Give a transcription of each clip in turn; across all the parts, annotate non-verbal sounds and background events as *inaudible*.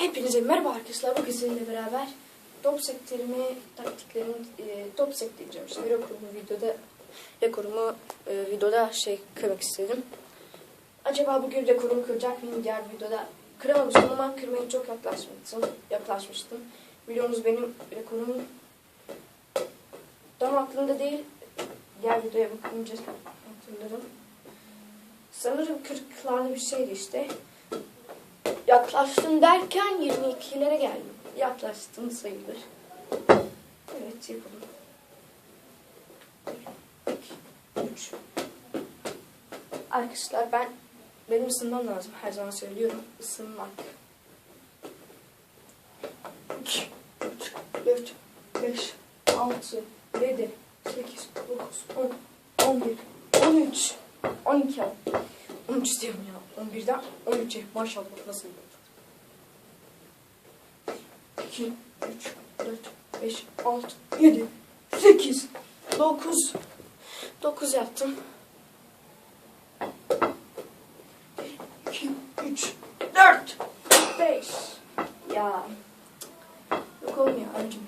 Hepinize merhaba arkadaşlar. Bugün sizinle beraber top sektirme taktiklerini e, top sektireceğim. İşte rekorumu videoda rekorumu e, videoda şey kırmak istedim. Acaba bugün rekorumu kıracak mıyım? Diğer videoda kıramamıştım ama kırmaya çok yaklaşmıştım. Yaklaşmıştım. Biliyorsunuz benim rekorum tam aklımda değil. Diğer videoya bakınca hatırlarım. Sanırım kırıklarda bir şeydi işte. Yaklaştım derken 22'lere geldim. Yaklaştım sayılır. Evet yapalım. 3 Arkadaşlar ben benim ısınmam lazım. Her zaman söylüyorum. Isınmak. 2 3 4 5 6 7 8 9 10 11 13 12 13 diyorum ya. 11'den 13'e maşallah nasıl bir 2, 3, 4, 5, 6, 7, 8, 9. 9 yaptım. 2, 3, 4, 5. Ya. Yok olmuyor anneciğim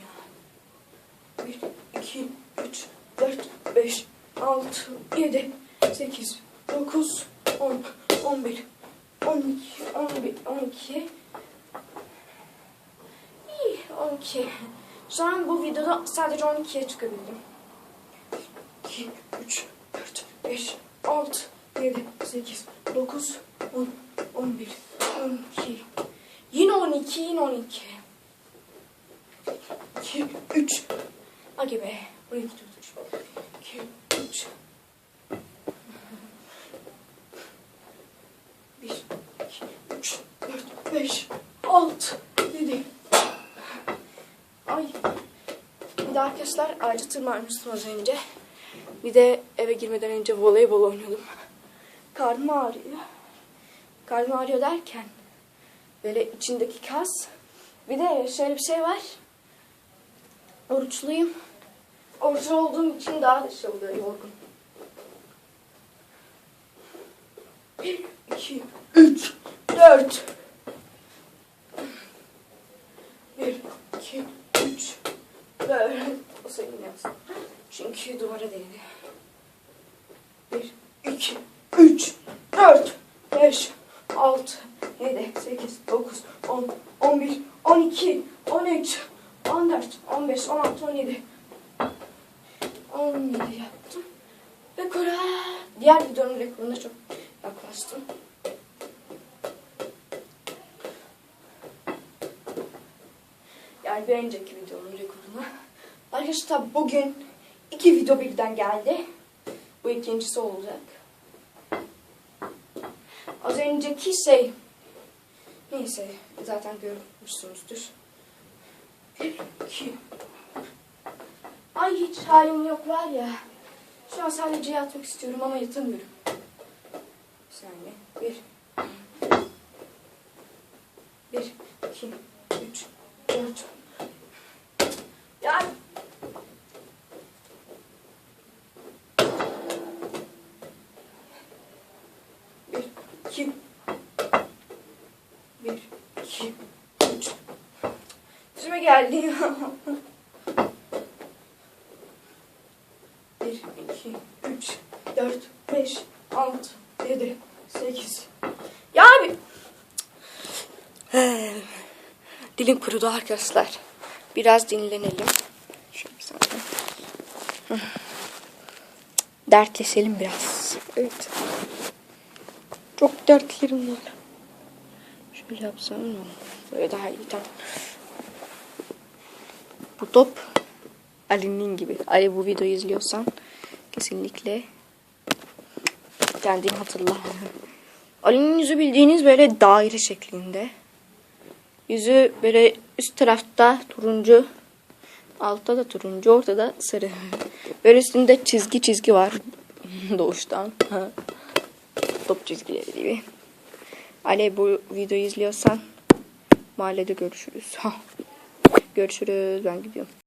ya. 1, 2, 3, 4, 5, 6, 7, 8, 9, 10, 11, 12, 11, 12, İyi, 12. Şu an bu videoda sadece 12'ye çıkabildim. 2, 3, 4, 5, 6, 7, 8, 9, 10, 11, 12. Yine 12, yine 12. 2, 3. Hadi be. 12 tutmuş. 2, 3. 5, 6, 7. Ay. Bir de arkadaşlar ağaca tırmanmıştım az önce. Bir de eve girmeden önce voleybol oynuyordum. Karnım ağrıyor. Karnım ağrıyor derken böyle içindeki kas. Bir de şöyle bir şey var. Oruçluyum. Oruçlu olduğum için daha da şey oluyor yorgun. 1, 2, 3, 4, dört. O sayılmaz. Çünkü duvara değdi. Bir, iki, üç, dört, beş, altı, yedi, sekiz, dokuz, on, on bir, on iki, on üç, on dört, on beş, on altı, on yedi. On yedi yaptım. Rekora. Diğer videonun rekoruna çok yaklaştım. Yani bir önceki videonun rekoruna. Arkadaşlar bugün iki video birden geldi. Bu ikincisi olacak. Az önceki şey neyse zaten görmüşsünüzdür. Bir, iki. Ay hiç halim yok var ya. Şu an sadece yatmak istiyorum ama yatamıyorum. Bir saniye. Bir iki, üç, dört. Yani bir, iki, bir, iki, üç. Yüzüme geldi ya. *laughs* Bir, iki, üç, dört, beş, altı, yedi, sekiz. Ya abi. Dilim kurudu arkadaşlar. Biraz dinlenelim. Şöyle saniye. Dertleşelim biraz. Evet. Çok dertlerim var. Şöyle yapsam mı? Böyle daha iyi tamam. Bu top Ali'nin gibi. Ali bu videoyu izliyorsan kesinlikle kendini hatırla. Ali'nin yüzü bildiğiniz böyle daire şeklinde. Yüzü böyle üst tarafta turuncu. Altta da turuncu, ortada sarı. Böyle üstünde çizgi çizgi var. *laughs* Doğuştan. Top çizgileri gibi. Ali bu videoyu izliyorsan mahallede görüşürüz. *laughs* Görüşürüz. Ben gidiyorum.